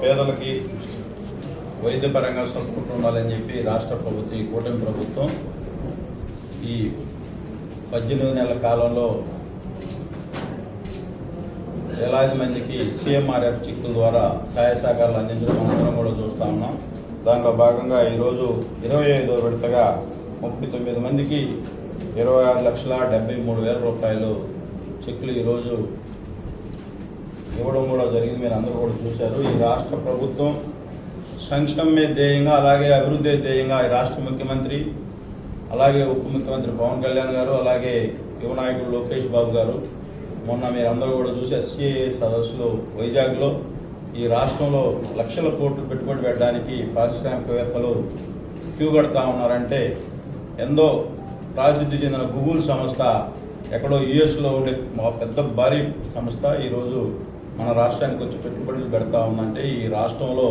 పేదలకి వైద్యపరంగా సపోర్ట్ ఉండాలని చెప్పి రాష్ట్ర ప్రభుత్వం ఈ కూటమి ప్రభుత్వం ఈ పద్దెనిమిది నెలల కాలంలో వేలాది మందికి సీఎంఆర్ఎఫ్ చిక్కుల ద్వారా సహాయ సహకారాలు అందించడం అందరం కూడా చూస్తా ఉన్నాం. దాంట్లో భాగంగా ఈరోజు ఇరవై ఐదో విడతగా ముప్పై తొమ్మిది మందికి ఇరవై ఆరు లక్షల డెబ్బై మూడు వేల రూపాయలు చెక్కులు ఈరోజు ఇవ్వడం కూడా జరిగింది. మీరు అందరూ కూడా చూశారు. ఈ రాష్ట్ర ప్రభుత్వం సంక్షేమమే ధ్యేయంగా అలాగే అభివృద్ధి ధ్యేయంగా ఈ రాష్ట్ర ముఖ్యమంత్రి అలాగే ఉప ముఖ్యమంత్రి పవన్ కళ్యాణ్ గారు అలాగే యువ నాయకుడు లోకేష్ బాబు గారు మొన్న మీరు అందరూ కూడా చూశారు. సిఏ సదస్సులో వైజాగ్లో ఈ రాష్ట్రంలో లక్షల కోట్లు పెట్టుబడి పెట్టడానికి పారిశ్రామికవేత్తలు క్యూ కడతా ఉన్నారంటే ఎంతో ప్రాసిద్ధి చెందిన గూగుల్ సంస్థ ఎక్కడో యుఎస్లో ఉండే మా పెద్ద భారీ సంస్థ ఈరోజు మన రాష్ట్రానికి వచ్చి పెట్టుబడులు పెడతా ఉందంటే ఈ రాష్ట్రంలో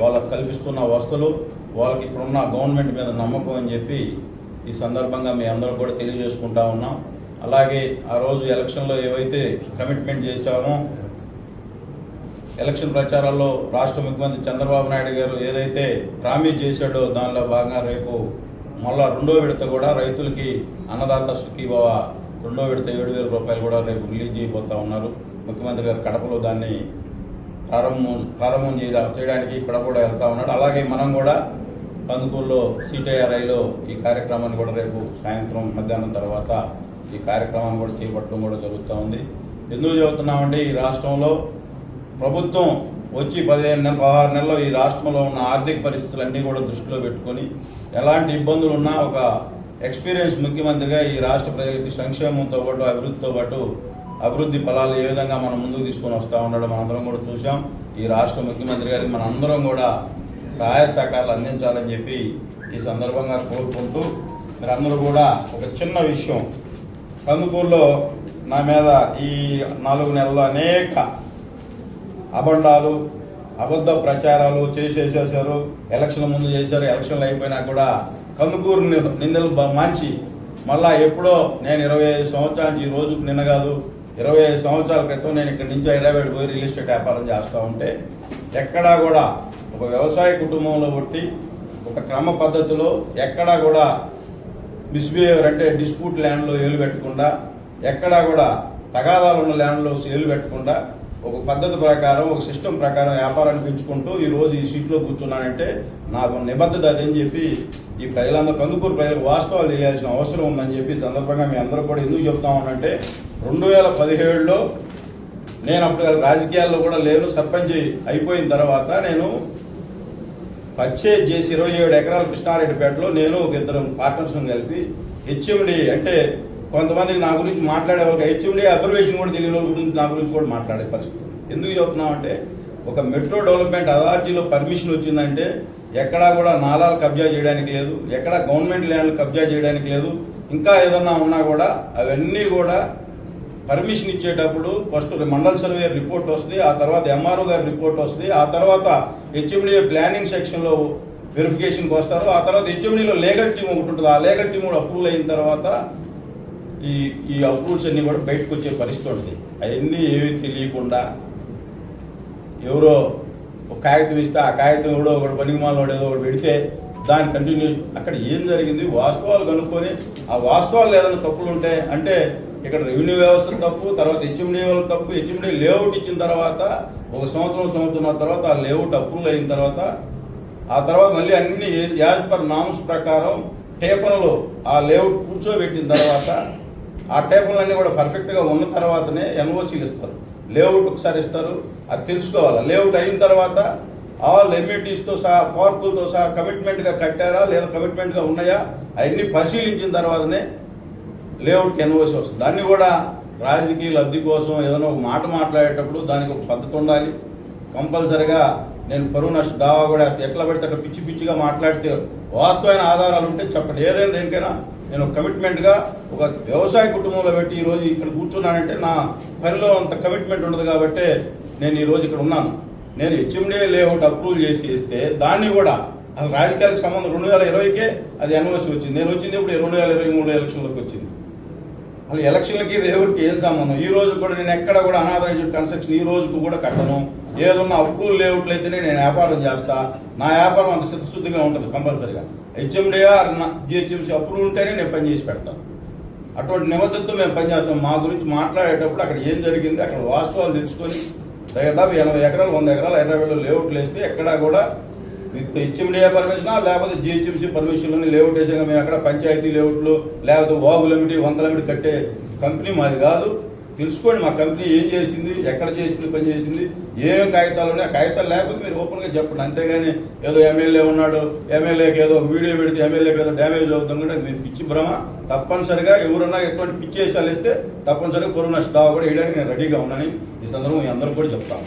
వాళ్ళకు కల్పిస్తున్న వస్తువులు వాళ్ళకి ఇప్పుడున్న గవర్నమెంట్ మీద నమ్మకం అని చెప్పి ఈ సందర్భంగా మీ అందరూ కూడా తెలియజేసుకుంటా ఉన్నాం. అలాగే ఆ రోజు ఎలక్షన్లో ఏవైతే కమిట్మెంట్ చేశామో ఎలక్షన్ ప్రచారాల్లో రాష్ట్ర ముఖ్యమంత్రి చంద్రబాబు నాయుడు గారు ఏదైతే ప్రామిస్ చేశాడో దానిలో భాగంగా రేపు మళ్ళా రెండో విడత కూడా రైతులకి అన్నదాత సుఖీభవ రెండో విడత ఏడు వేల రూపాయలు కూడా రేపు రిలీజ్ చేయబోతా ఉన్నారు. ముఖ్యమంత్రి గారు కడపలో దాన్ని ప్రారంభం ప్రారంభం చేయడానికి ఇక్కడ కూడా వెళ్తా ఉన్నాడు. అలాగే మనం కూడా కందుకూరులో సిటీఆర్ఐలో ఈ కార్యక్రమాన్ని కూడా రేపు సాయంత్రం మధ్యాహ్నం తర్వాత ఈ కార్యక్రమాన్ని కూడా చేపట్టడం కూడా జరుగుతూ ఉంది. ఎందుకు చెబుతున్నామంటే ఈ రాష్ట్రంలో ప్రభుత్వం వచ్చి పదిహేను నెలలు పదహారు నెలల్లో ఈ రాష్ట్రంలో ఉన్న ఆర్థిక పరిస్థితులన్నీ కూడా దృష్టిలో పెట్టుకొని ఎలాంటి ఇబ్బందులు ఉన్నా ఒక ఎక్స్పీరియన్స్ ముఖ్యమంత్రిగా ఈ రాష్ట్ర ప్రజలకి సంక్షేమంతో పాటు అభివృద్ధితో పాటు అభివృద్ధి ఫలాలు ఏ విధంగా మనం ముందుకు తీసుకొని వస్తూ ఉండడం మనందరం కూడా చూసాం ఈ రాష్ట్ర ముఖ్యమంత్రి గారికి మన అందరం కూడా సహాయ సహకారాలు అందించాలని చెప్పి ఈ సందర్భంగా కోరుకుంటూ మీరందరూ కూడా ఒక చిన్న విషయం. కందుకూరులో నా మీద ఈ నాలుగు నెలల్లో అనేక అబండాలు అబద్ధ ప్రచారాలు చేసేసేసారు ఎలక్షన్ ముందు చేశారు. ఎలక్షన్లు అయిపోయినా కూడా కందుకూరు నిందలు బ- మాంచి మళ్ళా ఎప్పుడో నేను ఇరవై ఐదు సంవత్సరానికి ఈ రోజు నిన్న కాదు ఇరవై ఐదు సంవత్సరాల క్రితం నేను ఇక్కడి నుంచి హైదరాబాద్ పోయి రియల్ ఎస్టేట్ వ్యాపారం చేస్తూ ఉంటే ఎక్కడా కూడా ఒక వ్యవసాయ కుటుంబంలో బట్టి ఒక క్రమ పద్ధతిలో ఎక్కడా కూడా మిస్బిహేవియర్ అంటే డిస్ప్యూట్ ల్యాండ్లో ఏలు పెట్టకుండా ఎక్కడా కూడా తగాదాలు ఉన్న ల్యాండ్లో ఏలు పెట్టకుండా ఒక పద్ధతి ప్రకారం ఒక సిస్టమ్ ప్రకారం వ్యాపారాన్ని పెంచుకుంటూ ఈ రోజు ఈ సీట్లో కూర్చున్నానంటే నాకు నిబద్ధత అదని చెప్పి ఈ ప్రజలందరూ కందుకూరు ప్రజలకు వాస్తవాలు తెలియాల్సిన అవసరం ఉందని చెప్పి సందర్భంగా మీ అందరూ కూడా ఎందుకు చెప్తా ఉన్నానంటే రెండు వేల పదిహేడులో నేను అప్పుడు రాజకీయాల్లో కూడా లేను సర్పంచ్ అయిపోయిన తర్వాత నేను పర్చేజ్ చేసి ఇరవై ఏడు ఎకరాల కృష్ణారెడ్డిపేటలో నేను ఒక ఇద్దరు పార్ట్నర్స్ కలిపి హెచ్ఎండి అంటే కొంతమందికి నా గురించి మాట్లాడే వాళ్ళకి హెచ్ఎండి అబ్జర్వేషన్ కూడా తెలియని వాళ్ళ గురించి నా గురించి కూడా మాట్లాడే పరిస్థితి ఎందుకు చెప్తున్నాం అంటే ఒక మెట్రో డెవలప్మెంట్ అథారిటీలో పర్మిషన్ వచ్చిందంటే ఎక్కడా కూడా నాలాలు కబ్జా చేయడానికి లేదు ఎక్కడా గవర్నమెంట్ ల్యాండ్లు కబ్జా చేయడానికి లేదు ఇంకా ఏదన్నా ఉన్నా కూడా అవన్నీ కూడా పర్మిషన్ ఇచ్చేటప్పుడు ఫస్ట్ మండల్ సర్వే రిపోర్ట్ వస్తుంది ఆ తర్వాత ఎంఆర్ఓ గారి రిపోర్ట్ వస్తుంది ఆ తర్వాత హెచ్ఎండిఏ ప్లానింగ్ సెక్షన్లో వెరిఫికేషన్కి వస్తారు ఆ తర్వాత హెచ్ఎండిలో లీగల్ టీం ఒకటి ఉంటుంది ఆ లీగల్ టీం కూడా అప్రూవల్ అయిన తర్వాత ఈ ఈ అప్రూవల్స్ అన్నీ కూడా బయటకు వచ్చే పరిస్థితి ఉంటుంది. అవన్నీ ఏమీ తెలియకుండా ఎవరో ఒక కాగితం ఇస్తే ఆ కాగితం కూడా ఒకటి పనికిమాలోడు ఏదో ఒకటి పెడితే దాని కంటిన్యూ అక్కడ ఏం జరిగింది? వాస్తవాలు కనుక్కొని ఆ వాస్తవాలు ఏదైనా తప్పులు ఉంటే అంటే ఇక్కడ రెవెన్యూ వ్యవస్థ తప్పు తర్వాత హెచ్ఎండి వాళ్ళ తప్పు హెచ్ఎండి లేఅవుట్ ఇచ్చిన తర్వాత ఒక సంవత్సరం సంవత్సరం తర్వాత ఆ లేఅవుట్ అప్రూవల్ అయిన తర్వాత ఆ తర్వాత మళ్ళీ అన్ని యాజ్ పర్ నామ్స్ ప్రకారం టేపన్లో ఆ లేఅవుట్ కూర్చోబెట్టిన తర్వాత ఆ టేబుల్ని కూడా పర్ఫెక్ట్గా ఉన్న తర్వాతనే ఎన్ఓసీలు ఇస్తారు. లేఅవుట్ ఒకసారి ఇస్తారు. అది తెలుసుకోవాలి? లేఅవుట్ అయిన తర్వాత ఆల్ ఎమ్యూనిటీస్తో సహా పార్కులతో సహా కమిట్మెంట్గా కట్టారా? లేదా కమిట్మెంట్గా ఉన్నాయా? అవన్నీ పరిశీలించిన తర్వాతనే లేఅవుట్కి ఎన్ఓసి వస్తుంది. దాన్ని కూడా రాజకీయ లబ్ధి కోసం ఏదైనా ఒక మాట మాట్లాడేటప్పుడు దానికి ఒక పద్ధతి ఉండాలి. కంపల్సరిగా నేను పరువు నష్ట దావా కూడా ఎట్లా పెడితే అక్కడ పిచ్చి పిచ్చిగా మాట్లాడితే వాస్తవమైన ఆధారాలు ఉంటే చెప్పండి. ఏదైనా దేనికైనా నేను కమిట్మెంట్గా ఒక వ్యవసాయ కుటుంబంలో పెట్టి ఈరోజు ఇక్కడ కూర్చున్నానంటే నా పనిలో అంత కమిట్మెంట్ ఉండదు కాబట్టి నేను ఈరోజు ఇక్కడ ఉన్నాను. నేను హెచ్ఎండే లేఅవుట్ అప్రూవల్ చేసి ఇస్తే దాన్ని కూడా అసలు రాజకీయాలకు సంబంధం రెండు వేల ఇరవైకే అది ఎన్ఓసి వచ్చింది. నేను వచ్చింది ఇప్పుడు రెండు వేల ఇరవై మూడు ఎలక్షన్లకు వచ్చింది. మళ్ళీ ఎలక్షన్లకి దేవుడికి ఏం సంబంధం? ఈ రోజు కూడా నేను ఎక్కడ కూడా అనాథరైజ్డ్ కన్స్ట్రక్షన్ ఈ రోజుకు కూడా కట్టను. ఏదన్నా అప్రూవల్ లేఅవుట్లు అయితేనే నేను వ్యాపారం చేస్తా. నా వ్యాపారం అంత శుద్ధిగా ఉంటుంది కంపల్సరిగా. హెచ్ఎండిఆర్ జిహెచ్ఎంసీ అప్రూవల్ ఉంటేనే నేను పని చేసి పెడతాను అటువంటి నిబద్ధతతో మేము పనిచేస్తాం మా గురించి మాట్లాడేటప్పుడు అక్కడ ఏం జరిగింది? అక్కడ వాస్తవాలు తెలుసుకొని దాదాపు ఎనభై ఎకరాలు వంద ఎకరాలు హైదరాబాద్లో లేఅవుట్లు వేస్తే ఎక్కడా కూడా విత్ హెచ్ఎండిఏ పర్మిషనా? లేకపోతే జిహెచ్ఎంసీ పర్మిషన్లోని లేఅవుట్ వేసాక మేము అక్కడ పంచాయతీ లేఅవుట్లు లేకపోతే వాగులమిటి వంకలమిటి కట్టే కంపెనీ మాది కాదు. తెలుసుకోండి మా కంపెనీ ఏం చేసింది ఎక్కడ చేసింది పని చేసింది ఏం కాగితాలు ఉన్నాయి ఆ కాగితాలు లేకపోతే మీరు ఓపెన్గా చెప్పండి. అంతేగాని ఏదో ఎమ్మెల్యే ఉన్నాడు ఎమ్మెల్యేకి ఏదో వీడియో పెడితే ఎమ్మెల్యేకి ఏదో డ్యామేజ్ అవుతుంది మీరు పిచ్చి భ్రమ. తప్పనిసరిగా ఎవరన్నా ఎటువంటి పిచ్చి వేసాలు ఇస్తే తప్పనిసరిగా కరోనా నష్ట కూడా వేయడానికి నేను రెడీగా ఉన్నానని ఈ సందర్భం మీ అందరూ కూడా చెప్తాను.